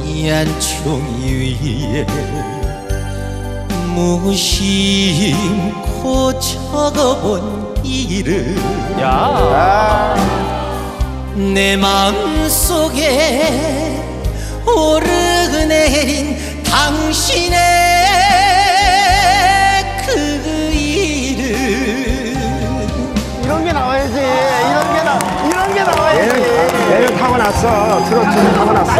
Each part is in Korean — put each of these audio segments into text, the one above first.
하얀 종이 위에 무심코 적어본 이름 야. 내 마음속에 오르네 타고났어. 트로트는 타고났어.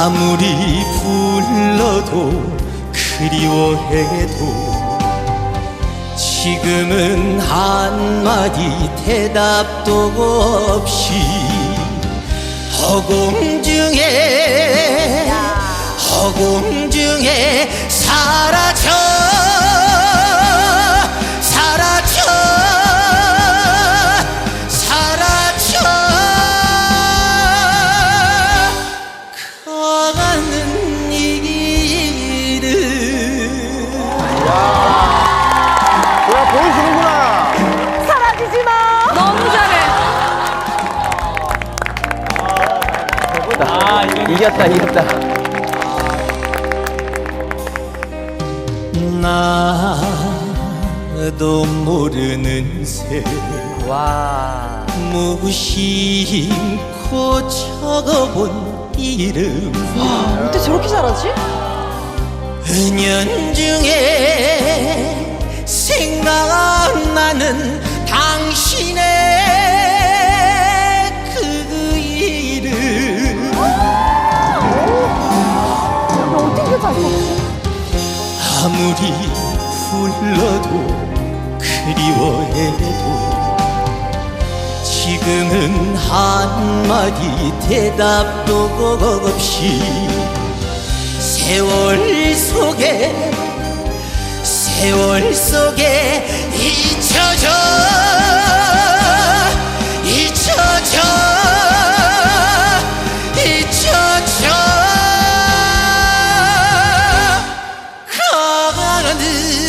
아무리 불러도 그리워해도 지금은 한마디 대답도 없이 허공 중에 허공 중에 사라져 이겼다, 이겼다. 나도 모르는 새 와. 무심코 적어본 이름 어떻게 저렇게 잘하지? 은연 중에 생각 아무리 불러도 그리워해도 지금은 한마디 대답도 없이 세월 속에 세월 속에 잊혀져 vardı.